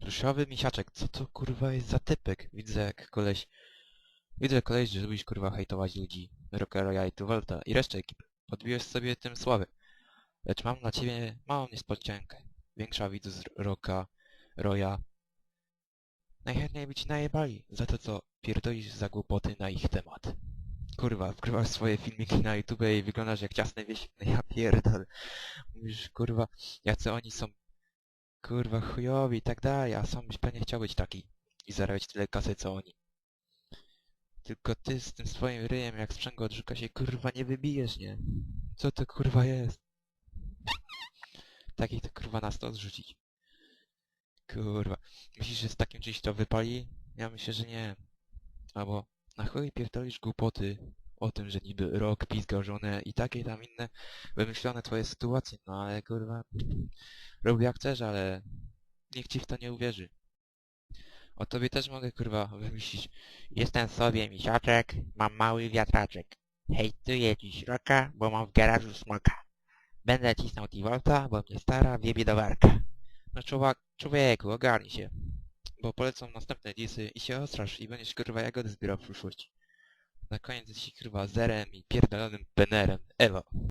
Pluszowy misiaczek, co to kurwa jest za typek? Widzę jak koleś... Widzę koleś, że lubisz kurwa hejtować ludzi, Rockera i Tuwalta i resztę ekipy. Podbiłeś sobie tym sławę. Lecz mam dla ciebie małą niespodziankę. Większa widzu z Rocka, Roya. Najchętniej by ci najebali za to, co pierdolisz za głupoty na ich temat. Kurwa, wgrywasz swoje filmiki na YouTube i wyglądasz jak ciasny wieś... Ja pierdol. Mówisz, kurwa, jacy oni są kurwa chujowi i tak dalej, a sam byś pewnie chciał być taki i zarabiać tyle kasy co oni. Tylko ty z tym swoim ryjem jak sprzęgło od żuka się kurwa nie wybijesz, nie? Co to kurwa jest? Takich to kurwa na sto zrzucić. Kurwa. Myślisz, że z takim czymś to wypali? Ja myślę, że nie. Albo na chuj pierdolisz głupoty o tym, że niby rok pizgał żonę i takie tam inne wymyślone twoje sytuacje, no ale kurwa rób jak chcesz, ale nikt ci w to nie uwierzy. O tobie też mogę kurwa wymyślić. Jestem sobie misiaczek, mam mały wiatraczek. Hejtuję dziś roka, bo mam w garażu smoka. Będę cisnął T-Volta, bo mnie stara wiebie do warka. No człowiek, człowieku, ogarnij się. Bo polecą następne disy i się ostrasz i będziesz kurwa jagody zbierał w przyszłości. Na koniec jesteś kurwa zerem i pierdolonym penerem. Elo.